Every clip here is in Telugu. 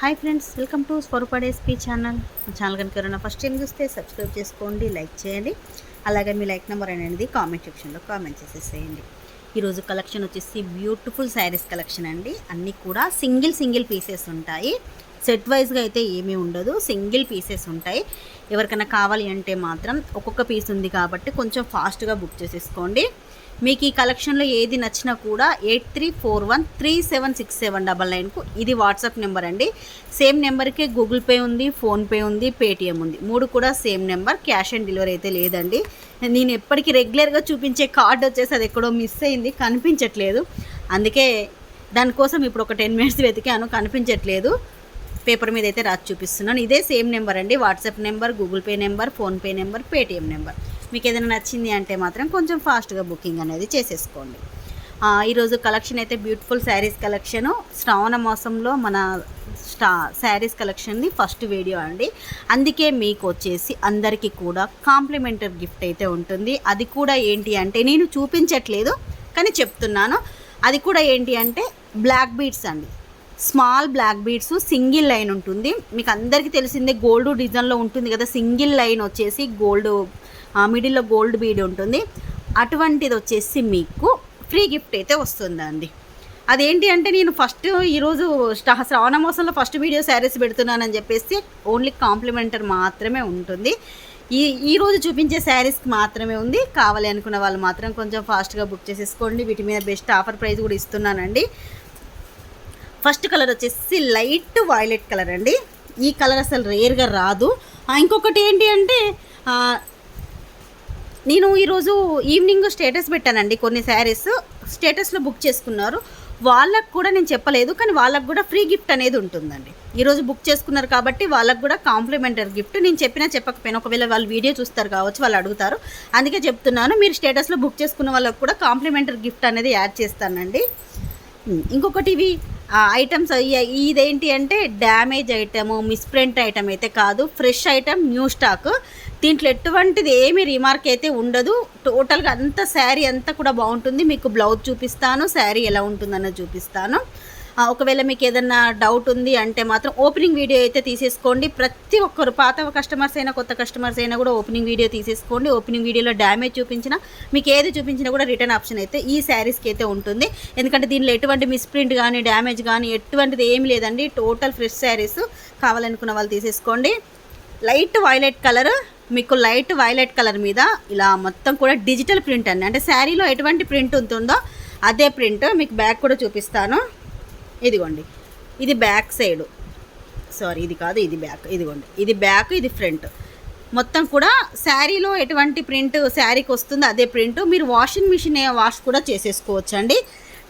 హాయ్ ఫ్రెండ్స్ వెల్కమ్ టు స్వరూపడే స్పీచ్ ఛానల్. ఛానల్ కనుక ఎవరైనా ఫస్ట్ టైం చూస్తే సబ్స్క్రైబ్ చేసుకోండి లైక్ చేయండి. అలాగే మీ లైక్ నెంబర్ అనేది కామెంట్ సెక్షన్లో కామెంట్ చేసేసేయండి. ఈరోజు కలెక్షన్ వచ్చేసి బ్యూటిఫుల్ శారీస్ కలెక్షన్ అండి. అన్నీ కూడా సింగిల్ సింగిల్ పీసెస్ ఉంటాయి. సెట్ వైజ్గా అయితే ఏమీ ఉండదు సింగిల్ పీసెస్ ఉంటాయి. ఎవరికైనా కావాలి అంటే మాత్రం ఒక్కొక్క పీస్ ఉంది కాబట్టి కొంచెం ఫాస్ట్గా బుక్ చేసేసుకోండి. మీకు ఈ కలెక్షన్లో ఏది నచ్చినా కూడా eight three four one three seven six seven double నైన్కు ఇది వాట్సాప్ నెంబర్ అండి. సేమ్ నెంబర్కే గూగుల్ పే ఉంది ఫోన్పే ఉంది పేటిఎం ఉంది. మూడు కూడా same number cash on delivery అయితే లేదండి. నేను ఎప్పటికీ రెగ్యులర్గా చూపించే కార్డ్ వచ్చేసి అది ఎక్కడో మిస్ అయింది కనిపించట్లేదు. అందుకే దానికోసం ఇప్పుడు ఒక టెన్ మినిట్స్ వెతికాను కనిపించట్లేదు. పేపర్ మీద అయితే రాసి చూపిస్తున్నాను. ఇదే సేమ్ నెంబర్ అండి WhatsApp number Google Pay number PhonePe number Paytm number. మీకు ఏదైనా నచ్చింది అంటే మాత్రం కొంచెం ఫాస్ట్గా బుకింగ్ అనేది చేసేసుకోండి. ఈరోజు కలెక్షన్ అయితే బ్యూటిఫుల్ శారీస్ కలెక్షను. శ్రావణ మాసంలో మన స్టా శారీస్ కలెక్షన్ని ఫస్ట్ వీడియో అండి. అందుకే మీకు వచ్చేసి అందరికీ కూడా కాంప్లిమెంటరీ గిఫ్ట్ అయితే ఉంటుంది. అది కూడా ఏంటి అంటే నేను చూపించట్లేదు కానీ చెప్తున్నాను. అది కూడా ఏంటి అంటే బ్లాక్ బీడ్స్ అండి. Small black beads single line ఉంటుంది. మీకు అందరికీ తెలిసిందే గోల్డ్ డిజైన్లో ఉంటుంది కదా సింగిల్ లైన్ వచ్చేసి గోల్డ్ మిడిల్లో గోల్డ్ బీడ్ ఉంటుంది. అటువంటిది వచ్చేసి మీకు ఫ్రీ గిఫ్ట్ అయితే వస్తుందండి. అదేంటి అంటే నేను ఫస్ట్ ఈరోజు శ్రావణ మాసంలో ఫస్ట్ వీడియో శారీస్ పెడుతున్నానని చెప్పేసి ఓన్లీ కాంప్లిమెంటర్ మాత్రమే ఉంటుంది. ఈ ఈరోజు చూపించే శారీస్కి మాత్రమే ఉంది. కావాలి అనుకున్న వాళ్ళు మాత్రం కొంచెం ఫాస్ట్గా బుక్ చేసేసుకోండి. వీటి మీద బెస్ట్ ఆఫర్ ప్రైస్ కూడా ఇస్తున్నానండి. ఫస్ట్ కలర్ వచ్చేసి లైట్ వైలెట్ కలర్ అండి. ఈ కలర్ అసలు రేర్గా రాదు. ఇంకొకటి ఏంటి అంటే నేను ఈరోజు ఈవినింగ్ స్టేటస్ పెట్టానండి కొన్ని శారీస్ స్టేటస్లో బుక్ చేసుకున్నారు. వాళ్ళకు కూడా నేను చెప్పలేదు కానీ వాళ్ళకు కూడా ఫ్రీ గిఫ్ట్ అనేది ఉంటుందండి. ఈరోజు బుక్ చేసుకున్నారు కాబట్టి వాళ్ళకు కూడా కాంప్లిమెంటరీ గిఫ్ట్ నేను చెప్పినా చెప్పకపోయినా ఒకవేళ వాళ్ళు వీడియో చూస్తారు కావచ్చు వాళ్ళు అడుగుతారు. అందుకే చెప్తున్నాను మీరు స్టేటస్లో బుక్ చేసుకున్న వాళ్ళకు కూడా కాంప్లిమెంటరీ గిఫ్ట్ అనేది యాడ్ చేస్తానండి. ఇంకొకటి ఇవి ఐటమ్స్ ఇదేంటి అంటే డ్యామేజ్ ఐటమ్ మిస్ప్రింట్ ఐటమ్ అయితే కాదు ఫ్రెష్ ఐటమ్ న్యూ స్టాక్ దీంట్లో ఎటువంటిది ఏమి రిమార్క్ అయితే ఉండదు. టోటల్గా అంత శారీ అంతా కూడా బాగుంటుంది. మీకు బ్లౌజ్ చూపిస్తాను శారీ ఎలా ఉంటుందన్నది చూపిస్తాను. ఒకవేళ మీకు ఏదన్నా డౌట్ ఉంది అంటే మాత్రం ఓపెనింగ్ వీడియో అయితే తీసేసుకోండి. ప్రతి ఒక్కరు పాత కస్టమర్స్ అయినా కొత్త కస్టమర్స్ అయినా కూడా ఓపెనింగ్ వీడియో తీసేసుకోండి. ఓపెనింగ్ వీడియోలో డ్యామేజ్ చూపించినా మీకు ఏది చూపించినా కూడా రిటర్న్ ఆప్షన్ అయితే ఈ శారీస్కి అయితే ఉంటుంది. ఎందుకంటే దీనిలో ఎటువంటి మిస్ప్రింట్ కానీ డ్యామేజ్ కానీ ఎటువంటిది ఏమి లేదండి. టోటల్ ఫ్రెష్ శారీస్ కావాలనుకున్న వాళ్ళు తీసేసుకోండి. లైట్ వైలెట్ కలర్ మీకు లైట్ వైలెట్ కలర్ మీద ఇలా మొత్తం కూడా డిజిటల్ ప్రింట్ అండి. అంటే శారీలో ఎటువంటి ప్రింట్ ఉంటుందో అదే ప్రింట్ మీకు బ్యాక్ కూడా చూపిస్తాను. ఇదిగోండి. ఇది బ్యాక్ సైడ్. సారీ ఇది కాదు ఇది బ్యాక్. ఇదిగోండి. ఇది బ్యాక్ ఇది ఫ్రంట్. మొత్తం కూడా శారీలో ఎటువంటి ప్రింట్ శారీకి వస్తుందో అదే ప్రింట్ మీరు వాషింగ్ మిషన్ వాష్ కూడా చేసేసుకోవచ్చు అండి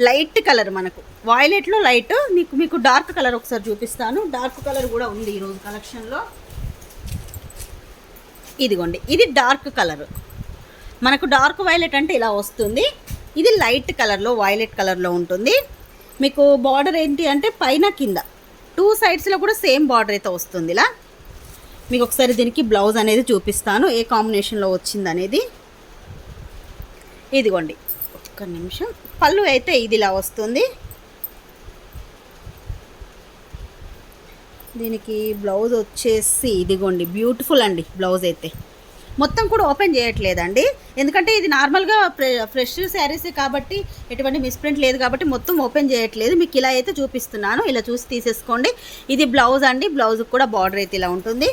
లైట్ కలర్ మనకు. వాయిలెట్లో లైట్ మీకు మీకు డార్క్ కలర్ ఒకసారి చూపిస్తాను. డార్క్ కలర్ కూడా ఉంది ఈరోజు కలెక్షన్లో. ఇదిగోండి ఇది డార్క్ కలర్. మనకు డార్క్ వైలెట్ అంటే ఇలా వస్తుంది. ఇది లైట్ కలర్లో వైలెట్ కలర్లో ఉంటుంది. మీకు బార్డర్ ఏంటి అంటే పైన కింద. టూ సైడ్స్లో కూడా సేమ్ బార్డర్ అయితే వస్తుంది ఇలా. మీకు ఒకసారి దీనికి బ్లౌజ్ అనేది చూపిస్తాను ఏ కాంబినేషన్లో వచ్చింది అనేది. ఇదిగోండి ఒక్క నిమిషం. పళ్ళు అయితే ఇది ఇలా వస్తుంది. దీనికి బ్లౌజ్ వచ్చేసి ఇదిగోండి బ్యూటిఫుల్ అండి బ్లౌజ్ అయితే. మొత్తం కూడా ఓపెన్ చేయట్లేదండి. ఎందుకంటే ఇది నార్మల్గా ఫ్రెష్ శారీస్ కాబట్టి ఎటువంటి మిస్ప్రింట్ లేదు కాబట్టి మొత్తం ఓపెన్ చేయట్లేదు. మీకు ఇలా అయితే చూపిస్తున్నాను. ఇలా చూసి తీసేసుకోండి. ఇది బ్లౌజ్ అండి. బ్లౌజ్ కూడా బార్డర్ అయితే ఇలా ఉంటుంది.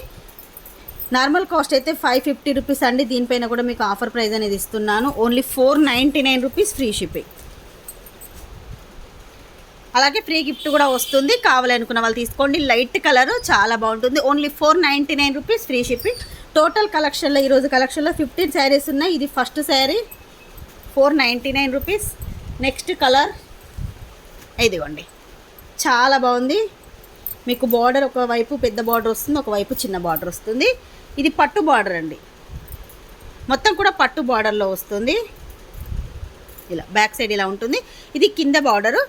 నార్మల్ కాస్ట్ అయితే ఫైవ్ ఫిఫ్టీ రూపీస్ అండి. దీనిపైన కూడా మీకు ఆఫర్ ప్రైస్ అనేది ఇస్తున్నాను. Only four ninety nine rupees free shipping అలాగే ఫ్రీ గిఫ్ట్ కూడా వస్తుంది. కావాలనుకున్న వాళ్ళు తీసుకోండి. లైట్ కలర్ చాలా బాగుంటుంది. Only four ninety nine rupees free shipping total కలెక్షన్లో ఈరోజు కలెక్షన్లో ఫిఫ్టీన్ శారీస్ ఉన్నాయి. ఇది first sari four ninety nine rupees next colour ఇదిగోండి. చాలా బాగుంది. మీకు బార్డర్ ఒకవైపు పెద్ద బార్డర్ వస్తుంది ఒకవైపు చిన్న బార్డర్ వస్తుంది. ఇది పట్టు బార్డర్ అండి. మొత్తం కూడా పట్టు బార్డర్లో వస్తుంది. ఇలా బ్యాక్ సైడ్ ఇలా ఉంటుంది. ఇది కింద బార్డరు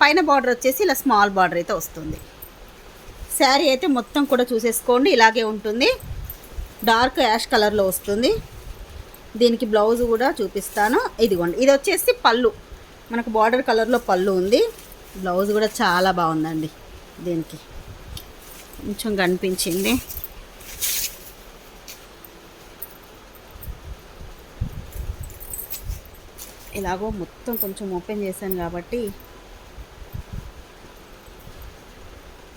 పైన బార్డర్ వచ్చేసి ఇలా స్మాల్ బార్డర్ అయితే వస్తుంది. శారీ అయితే మొత్తం కూడా చూసేసుకోండి. ఇలాగే ఉంటుంది. డార్క్ యాష్ కలర్లో వస్తుంది. దీనికి బ్లౌజ్ కూడా చూపిస్తాను. ఇదిగోండి. ఇది వచ్చేసి పళ్ళు. మనకు బార్డర్ కలర్లో పళ్ళు ఉంది. బ్లౌజ్ కూడా చాలా బాగుందండి దీనికి. కొంచెం కనిపించింది. ఇలాగో మొత్తం కొంచెం ఓపెన్ చేశాను కాబట్టి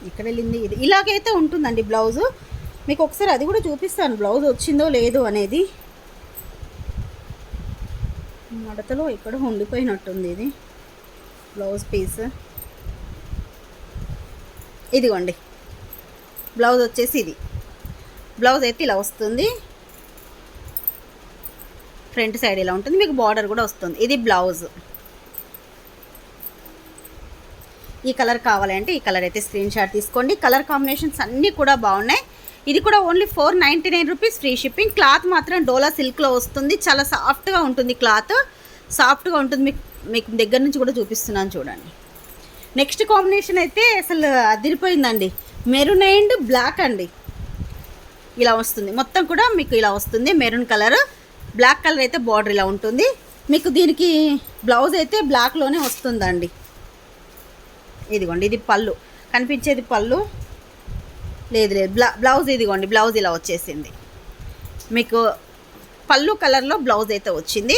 ఇక్కడ వెళ్ళింది. ఇది ఇలాగైతే ఉంటుందండి బ్లౌజు. మీకు ఒకసారి అది కూడా చూపిస్తాను. బ్లౌజ్ వచ్చిందో లేదో అనేది. మడతలో ఇక్కడ ఉండిపోయినట్టుంది ఇది. Blouse piece. ఇదిగోండి. బ్లౌజ్ వచ్చేసి ఇది. బ్లౌజ్ అయితే ఇలా వస్తుంది. ఫ్రంట్ సైడ్ ఇలా ఉంటుంది. మీకు బార్డర్ కూడా వస్తుంది. ఇది బ్లౌజ్. ఈ కలర్ కావాలంటే ఈ కలర్ అయితే స్క్రీన్ షాట్ తీసుకోండి. కలర్ కాంబినేషన్స్ అన్నీ కూడా బాగున్నాయి. ఇది కూడా only four ninety nine rupees free shipping. Cloth మాత్రం డోలా సిల్క్లో వస్తుంది. చాలా సాఫ్ట్గా ఉంటుంది క్లాత్. సాఫ్ట్గా ఉంటుంది. మీకు మీకు దగ్గర నుంచి కూడా చూపిస్తున్నాను చూడండి. నెక్స్ట్ కాంబినేషన్ అయితే అసలు అదిరిపోయిందండి. మెరూన్ అండ్ బ్లాక్ అండి. ఇలా వస్తుంది. మొత్తం కూడా మీకు ఇలా వస్తుంది మెరూన్ కలర్. బ్లాక్ కలర్ అయితే బార్డర్ ఇలా ఉంటుంది. మీకు దీనికి బ్లౌజ్ అయితే బ్లాక్లోనే వస్తుందండి. ఇదిగోండి ఇది పళ్ళు. కనిపించేది పళ్ళు? లేదు లేదు. బ్లా బ్లౌజ్ ఇదిగోండి బ్లౌజ్ ఇలా వచ్చేసింది. మీకు పళ్ళు కలర్లో బ్లౌజ్ అయితే వచ్చింది.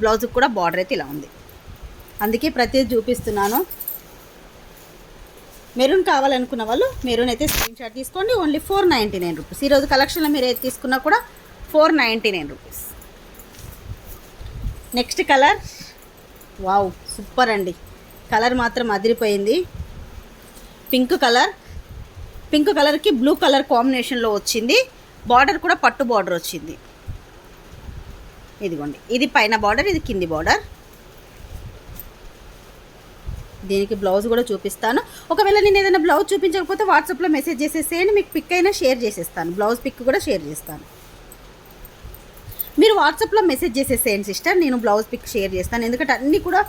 బ్లౌజ్కి కూడా బార్డర్ అయితే ఇలా ఉంది. అందుకే ప్రతిదీ చూపిస్తున్నాను. మెరూన్ కావాలనుకున్న వాళ్ళు మెరూన్ అయితే స్క్రీన్ షాట్ తీసుకోండి. Only four ninety nine rupees. ఈరోజు కలెక్షన్లో మీరు ఏది తీసుకున్నా కూడా four ninety nine rupees. Next colour? Wow super అండి. కలర్ మాత్రం అదిరిపోయింది. Pink colour. పింక్ కలర్కి బ్లూ కలర్ కాంబినేషన్లో వచ్చింది. బార్డర్ కూడా పట్టు బార్డర్ వచ్చింది. ఇదిగోండి. ఇది పైన బార్డర్ ఇది కింది బార్డర్. దీనికి బ్లౌజ్ కూడా చూపిస్తాను. ఒకవేళ నేను ఏదైనా బ్లౌజ్ చూపించకపోతే వాట్సాప్లో మెసేజ్ చేసేసేయండి. మీకు పిక్ అయినా షేర్ చేసేస్తాను. బ్లౌజ్ పిక్ కూడా షేర్ చేస్తాను. మీరు వాట్సాప్లో మెసేజ్ చేసేసేయండి సిస్టర్ నేను బ్లౌజ్ పిక్ షేర్ చేస్తాను. ఎందుకంటే అన్నీ కూడా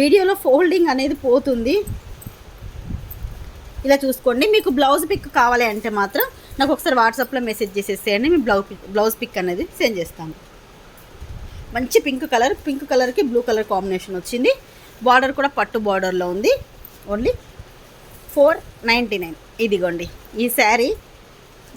వీడియోలో ఫోల్డింగ్ అనేది పోతుంది. ఇలా చూసుకోండి. మీకు బ్లౌజ్ పిక్ కావాలి అంటే మాత్రం నాకు ఒకసారి వాట్సాప్లో మెసేజ్ చేసేసేయండి. మీ బ్లౌజ్ పిక్ బ్లౌజ్ పిక్ అనేది సెండ్ చేస్తాను. మంచి పింక్ కలర్ పింక్ కలర్కి బ్లూ కలర్ కాంబినేషన్ వచ్చింది. బార్డర్ కూడా పట్టు బార్డర్లో ఉంది. ఓన్లీ ఫోర్ నైంటీ నైన్ ఇదిగోండి. ఈ శారీ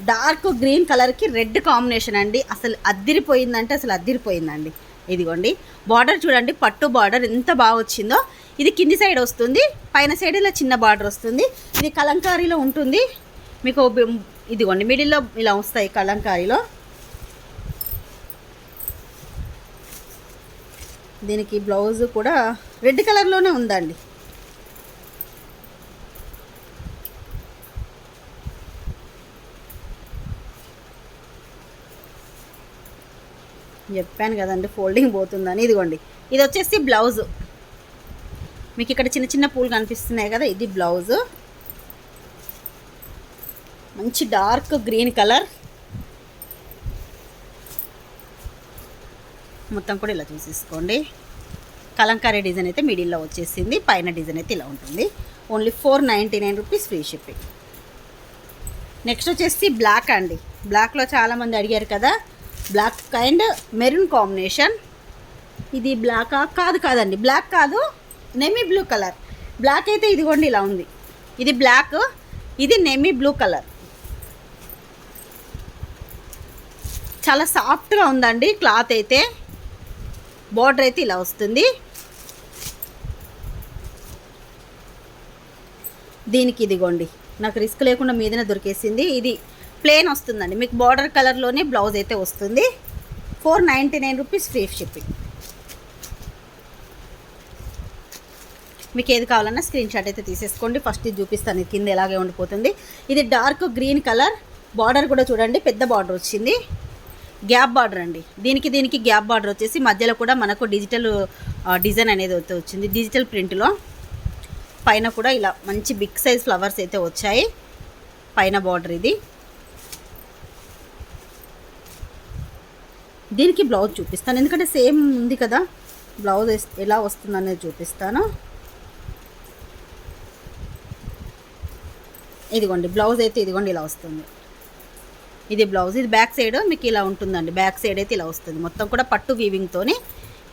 డార్క్ గ్రీన్ కలర్కి రెడ్ కాంబినేషన్ అండి. అసలు అద్దిరిపోయిందంటే అసలు అద్దిరిపోయిందండి. ఇదిగోండి. బార్డర్ చూడండి. పట్టు బార్డర్ ఎంత బాగా వచ్చిందో. ఇది కింది సైడ్ వస్తుంది. పైన సైడ్ ఇలా చిన్న బార్డర్ వస్తుంది. ఇది కలంకారీలో ఉంటుంది. మీకు ఇదిగోండి. మిడిల్లో ఇలా వస్తాయి కలంకారీలో. దీనికి బ్లౌజ్ కూడా రెడ్ కలర్లోనే ఉందండి. చెప్పాను కదండి ఫోల్డింగ్ పోతుందని. ఇదిగోండి ఇది వచ్చేసి బ్లౌజ్. మీకు ఇక్కడ చిన్న చిన్న పూలు కనిపిస్తున్నాయి కదా ఇది బ్లౌజ్. మంచి డార్క్ గ్రీన్ కలర్. మొత్తం కూడా ఇలా చూసేసుకోండి. కలంకారీ డిజైన్ అయితే మిడిల్లో వచ్చేసింది పైన డిజైన్ అయితే ఇలా ఉంటుంది. Only four ninety nine rupees free shipping. Next వచ్చేసి బ్లాక్ అండి. బ్లాక్లో చాలామంది అడిగారు కదా బ్లాక్ అండ్ మెరూన్ కాంబినేషన్. ఇది బ్లాకా కాదు కాదండి. బ్లాక్ కాదు నెమీ బ్లూ కలర్ బ్లాక్ అయితే ఇదిగోండి ఇలా ఉంది. ఇది బ్లాక్ ఇది నెమీ బ్లూ కలర్ చాలా సాఫ్ట్గా ఉందండి క్లాత్ అయితే. బార్డర్ అయితే ఇలా వస్తుంది. దీనికి ఇదిగోండి. నాకు రిస్క్ లేకుండా మీదనే దొరికేసింది. ఇది ప్లేన్ వస్తుందండి. మీకు బార్డర్ కలర్లోనే బ్లౌజ్ అయితే వస్తుంది. Four ninety nine rupees free shipping మీకు ఏది కావాలన్నా స్క్రీన్ షాట్ అయితే తీసేసుకోండి. ఫస్ట్ ఇది చూపిస్తాను ఇది కింద ఎలాగే ఉండిపోతుంది. ఇది డార్క్ గ్రీన్ కలర్ బార్డర్ కూడా చూడండి పెద్ద బార్డర్ వచ్చింది. గ్యాప్ బార్డర్ అండి. దీనికి దీనికి గ్యాప్ బార్డర్ వచ్చేసి మధ్యలో కూడా మనకు డిజిటల్ డిజైన్ అనేది అయితే వచ్చింది. డిజిటల్ ప్రింట్లో పైన కూడా ఇలా మంచి బిగ్ సైజ్ ఫ్లవర్స్ అయితే వచ్చాయి. పైన బార్డర్ ఇది. దీనికి బ్లౌజ్ చూపిస్తాను. ఎందుకంటే సేమ్ ఉంది కదా బ్లౌజ్ ఎలా వస్తుందనేది చూపిస్తాను. ఇదిగోండి బ్లౌజ్ అయితే ఇదిగోండి ఇలా వస్తుంది. ఇది బ్లౌజ్ ఇది బ్యాక్ సైడ్ మీకు ఇలా ఉంటుందండి. బ్యాక్ సైడ్ అయితే ఇలా వస్తుంది. మొత్తం కూడా పట్టు వీవింగ్తోని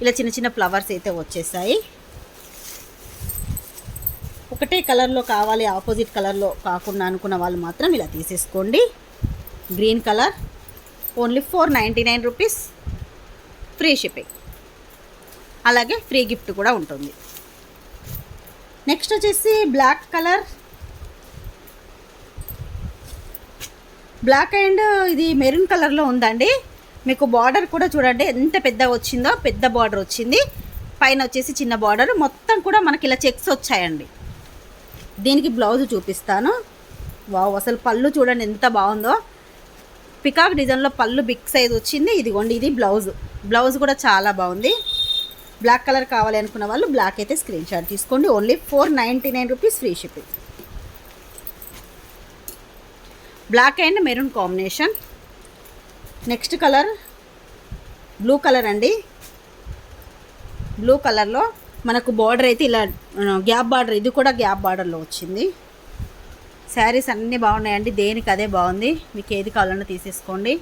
ఇలా చిన్న చిన్న ఫ్లవర్స్ అయితే వచ్చేసాయి. ఒకటే కలర్లో కావాలి ఆపోజిట్ కలర్లో కాకుండా అనుకున్న వాళ్ళు మాత్రం ఇలా తీసేసుకోండి. Green colour only four ninety nine rupees free shipping. అలాగే ఫ్రీ గిఫ్ట్ కూడా ఉంటుంది. నెక్స్ట్ వచ్చేసి బ్లాక్ కలర్. బ్లాక్ అండ్ ఇది మెరూన్ కలర్లో ఉందండి. మీకు బార్డర్ కూడా చూడండి ఎంత పెద్ద వచ్చిందో పెద్ద బార్డర్ వచ్చింది. పైన వచ్చేసి చిన్న బార్డర్. మొత్తం కూడా మనకి ఇలా చెక్స్ వచ్చాయండి. దీనికి బ్లౌజ్ చూపిస్తాను. వావ్ అసలు పళ్ళు చూడండి ఎంత బాగుందో. పికాక్ డిజైన్లో పళ్ళు బిగ్ సైజ్ వచ్చింది. ఇదిగోండి ఇది బ్లౌజ్. బ్లౌజ్ కూడా చాలా బాగుంది. బ్లాక్ కలర్ కావాలి అనుకున్న వాళ్ళు బ్లాక్ అయితే స్క్రీన్ షాట్ తీసుకోండి. Only four ninety nine rupees free shipping. Black and maroon combination. Next colour blue colour అండి. బ్లూ కలర్లో మనకు బార్డర్ అయితే ఇలా గ్యాప్ బార్డర్ ఇది కూడా గ్యాప్ బార్డర్లో వచ్చింది. శారీస్ అన్నీ బాగున్నాయండి. దేనికి అదే బాగుంది. మీకు ఏది కావాలన్నా తీసేసుకోండి.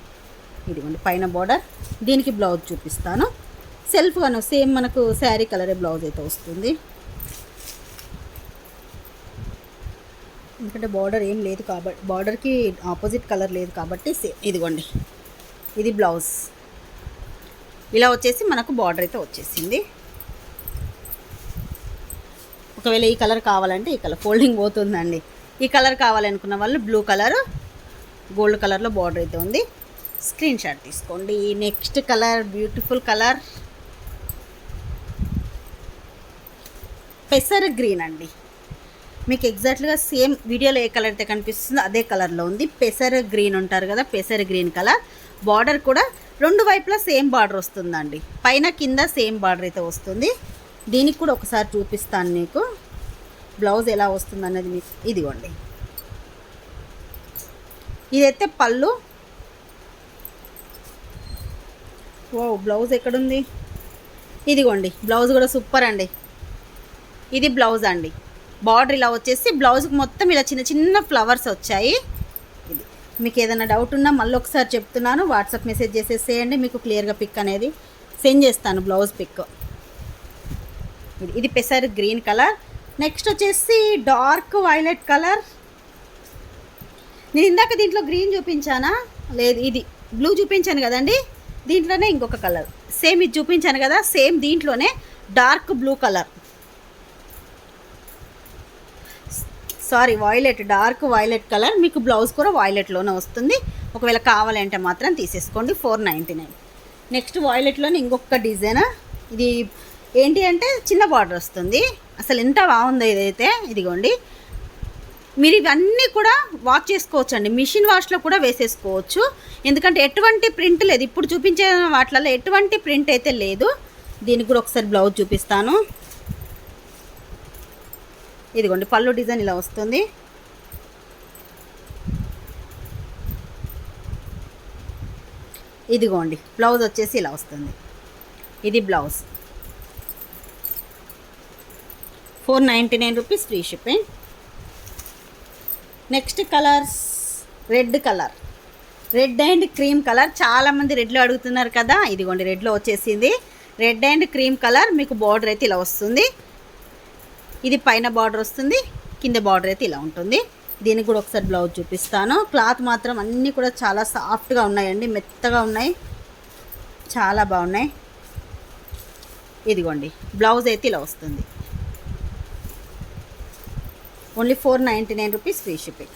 ఇదిగోండి పైన బార్డర్ దీనికి బ్లౌజ్ చూపిస్తాను. సెల్ఫ్గాను సేమ్ మనకు శారీ కలరే బ్లౌజ్ అయితే వస్తుంది. ఎందుకంటే బార్డర్ ఏం లేదు కాబట్టి బార్డర్కి ఆపోజిట్ కలర్ లేదు కాబట్టి సే ఇదిగోండి ఇది బ్లౌజ్ ఇలా వచ్చేసి మనకు బార్డర్ అయితే వచ్చేసింది. ఒకవేళ ఈ కలర్ కావాలంటే ఈ కలర్ ఫోల్డింగ్ పోతుందండి. ఈ కలర్ కావాలనుకున్న వాళ్ళు బ్లూ కలర్ గోల్డ్ కలర్లో బార్డర్ అయితే ఉంది. స్క్రీన్ షాట్ తీసుకోండి. Next colour beautiful colour. పెసర్ green అండి. మీకు ఎగ్జాక్ట్గా సేమ్ వీడియోలో ఏ కలర్ అయితే కనిపిస్తుందో అదే కలర్లో ఉంది. పెసర్ గ్రీన్ ఉంటారు కదా పెసర్ గ్రీన్ కలర్. బార్డర్ కూడా రెండు వైపులా సేమ్ బార్డర్ వస్తుందండి. పైన కింద సేమ్ బార్డర్ అయితే వస్తుంది. దీనికి కూడా ఒకసారి చూపిస్తాను మీకు. బ్లౌజ్ ఎలా వస్తుంది అన్నది మీకు ఇదిగోండి. ఇదైతే పళ్ళు. ఓ బ్లౌజ్ ఎక్కడుంది? ఇదిగోండి బ్లౌజ్ కూడా సూపర్ అండి. ఇది బ్లౌజ్ అండి. బార్డర్ ఇలా వచ్చేసి బ్లౌజ్కి మొత్తం ఇలా చిన్న చిన్న ఫ్లవర్స్ వచ్చాయి. ఇది. మీకు ఏదైనా డౌట్ ఉన్నా మళ్ళీ ఒకసారి చెప్తున్నాను. వాట్సాప్ మెసేజ్ చేసేసేయండి మీకు క్లియర్గా పిక్ అనేది. సెండ్ చేస్తాను బ్లౌజ్ పిక్ ఇది ఇది పెసర్ గ్రీన్ కలర్. నెక్స్ట్ వచ్చేసి డార్క్ వైలెట్ కలర్. నేను ఇందాక దీంట్లో గ్రీన్ చూపించానా? లేదు ఇది బ్లూ చూపించాను కదండి. దీంట్లోనే ఇంకొక కలర్. సేమ్ ఇది చూపించాను కదా సేమ్ దీంట్లోనే dark blue colour. Sorry violet dark violet colour. మీకు బ్లౌజ్ కూడా వాయిలెట్లోనే వస్తుంది. ఒకవేళ కావాలంటే మాత్రం తీసేసుకోండి ఫోర్ నైంటీ నైన్. నెక్స్ట్ వాయిలెట్లోనే ఇంకొక డిజైన్. ఇది ఏంటి అంటే చిన్న బార్డర్ వస్తుంది. అసలు ఎంత బాగుందో ఇదైతే ఇదిగోండి. మీరు ఇవన్నీ కూడా వాష్ చేసుకోవచ్చు అండి మిషన్ వాష్లో కూడా వేసేసుకోవచ్చు. ఎందుకంటే ఎటువంటి ప్రింట్ లేదు. ఇప్పుడు చూపించే వాటిలలో ఎటువంటి ప్రింట్ అయితే లేదు. దీనికి కూడా ఒకసారి బ్లౌజ్ చూపిస్తాను. ఇదిగోండి పళ్ళు డిజైన్ ఇలా వస్తుంది. ఇదిగోండి బ్లౌజ్ వచ్చేసి ఇలా వస్తుంది. ఇది blouse. Four ninety nine rupees free shipping. Next colours red colour. Red and cream colour. చాలామంది రెడ్లో అడుగుతున్నారు కదా ఇదిగోండి రెడ్లో వచ్చేసింది. రెడ్ అండ్ క్రీమ్ కలర్ మీకు బార్డర్ అయితే ఇలా వస్తుంది. ఇది పైన బార్డర్ వస్తుంది కింద బార్డర్ అయితే ఇలా ఉంటుంది. దీనికి కూడా ఒకసారి బ్లౌజ్ చూపిస్తాను. క్లాత్ మాత్రం అన్నీ కూడా చాలా సాఫ్ట్గా ఉన్నాయండి మెత్తగా ఉన్నాయి. చాలా బాగున్నాయి. ఇదిగోండి బ్లౌజ్ అయితే ఇలా వస్తుంది. Only four ninety nine rupees free shipping.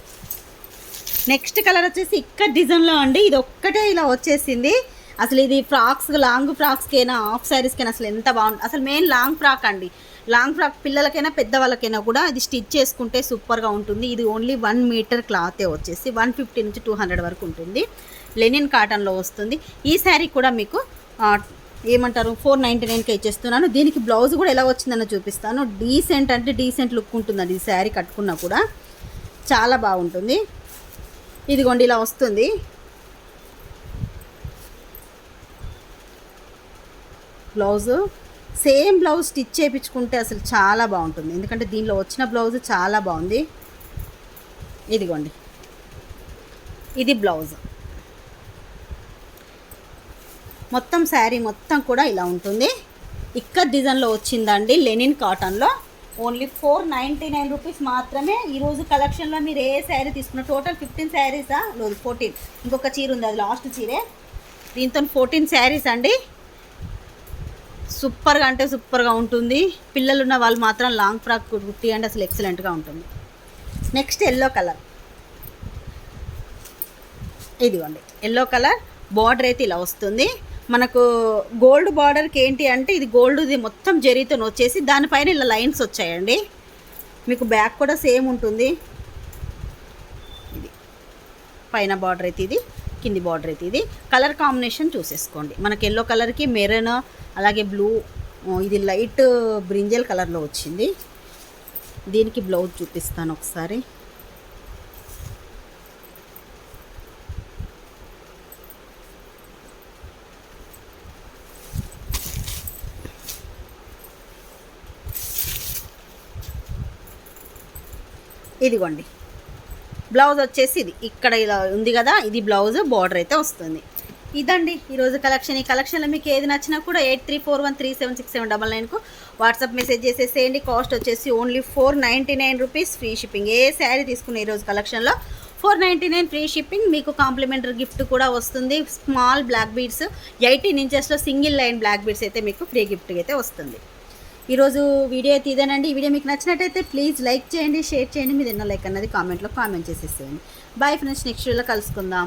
Next colour వచ్చేసి ఇక్కడ డిజైన్లో అండి. ఇది ఒక్కటే ఇలా వచ్చేసింది. అసలు ఇది ఫ్రాక్స్ లాంగ్ ఫ్రాక్స్కైనా హాఫ్ శారీస్కైనా అసలు ఎంత బాగుంది. అసలు మెయిన్ లాంగ్ ఫ్రాక్ అండి. లాంగ్ ఫ్రాక్ పిల్లలకైనా పెద్దవాళ్ళకైనా కూడా ఇది స్టిచ్ చేసుకుంటే సూపర్గా ఉంటుంది. ఇది ఓన్లీ వన్ మీటర్ క్లాతే వచ్చేసి వన్ ఫిఫ్టీ నుంచి టూ హండ్రెడ్ వరకు ఉంటుంది. లెనిన్ కాటన్లో వస్తుంది. ఈ శారీ కూడా మీకు ఏమంటారు? ఫోర్ నైంటీ నైన్కి ఇచ్చేస్తున్నాను. దీనికి బ్లౌజ్ కూడా ఎలా వచ్చిందని చూపిస్తాను. డీసెంట్ అంటే డీసెంట్ లుక్ ఉంటుందండి. ఈ శారీ కట్టుకున్నా కూడా చాలా బాగుంటుంది. ఇదిగోండి ఇలా వస్తుంది. బ్లౌజు సేమ్ బ్లౌజ్ స్టిచ్ చేయించుకుంటే అసలు చాలా బాగుంటుంది. ఎందుకంటే దీనిలో వచ్చిన బ్లౌజ్ చాలా బాగుంది. ఇదిగోండి. ఇది బ్లౌజ్. మొత్తం శారీ మొత్తం కూడా ఇలా ఉంటుంది. ఇక్కడ డిజైన్లో వచ్చిందండి లెనిన్ కాటన్లో only four ninety nine rupees మాత్రమే. ఈరోజు కలెక్షన్లో మీరు ఏ శారీ తీసుకున్న టోటల్ ఫిఫ్టీన్ శారీసా లేదు ఫోర్టీన్ ఇంకొక చీర ఉంది అది లాస్ట్ చీరే. దీంతో ఫోర్టీన్ శారీస్ అండి. సూపర్గా అంటే సూపర్గా ఉంటుంది. పిల్లలు ఉన్న వాళ్ళు మాత్రం లాంగ్ ఫ్రాక్ కుట్టి అండి అసలు ఎక్సలెంట్గా ఉంటుంది. నెక్స్ట్ ఎల్లో కలర్ ఇదిగోండి ఎల్లో కలర్ బార్డర్ అయితే ఇలా వస్తుంది. మనకు గోల్డ్ బార్డర్కి ఏంటి అంటే ఇది గోల్డ్ది మొత్తం జరీతో వచ్చేసి దానిపైన ఇలా లైన్స్ వచ్చాయండి. మీకు బ్యాక్ కూడా సేమ్ ఉంటుంది. ఇది పైన బార్డర్ అయితే ఇది కింది బార్డర్ అయితే ఇది. కలర్ కాంబినేషన్ చూసేసుకోండి. మనకి ఎల్లో కలర్కి మెరన్ అలాగే బ్లూ ఇది లైట్ బ్రింజల్ కలర్లో వచ్చింది. దీనికి బ్లౌజ్ చూపిస్తాను ఒకసారి. ఇదిగోండి. బ్లౌజ్ వచ్చేసి ఇది. ఇక్కడ ఇలా ఉంది కదా ఇది బ్లౌజ్ బార్డర్ అయితే వస్తుంది. ఇదండి ఈరోజు కలెక్షన్. ఈ కలెక్షన్లో మీకు ఏది నచ్చినా కూడా eight three four one three seven six seven double నైన్కు WhatsApp message చేసేసేయండి. కాస్ట్ వచ్చేసి only four ninety nine rupees free shipping. ఏ శారీ తీసుకున్న ఈరోజు కలెక్షన్లో four ninety nine free shipping. మీకు కాంప్లిమెంటరీ గిఫ్ట్ కూడా వస్తుంది. స్మాల్ బ్లాక్ బీడ్స్ ఎయిటీన్ ఇంచెస్లో సింగిల్ లైన్ బ్లాక్ బీడ్స్ అయితే మీకు ఫ్రీ గిఫ్ట్ అయితే వస్తుంది. ఈరోజు వీడియో అయితే ఇదేనండి. ఈ వీడియో మీకు నచ్చినట్టయితే ప్లీజ్ లైక్ చేయండి షేర్ చేయండి. మీరు ఎన్నో లైక్ అన్నది కామెంట్లో కామెంట్ చేసేసేయండి. బాయ్ ఫ్రెండ్స్ నెక్స్ట్ వీడియోలో కలుసుకుందాం.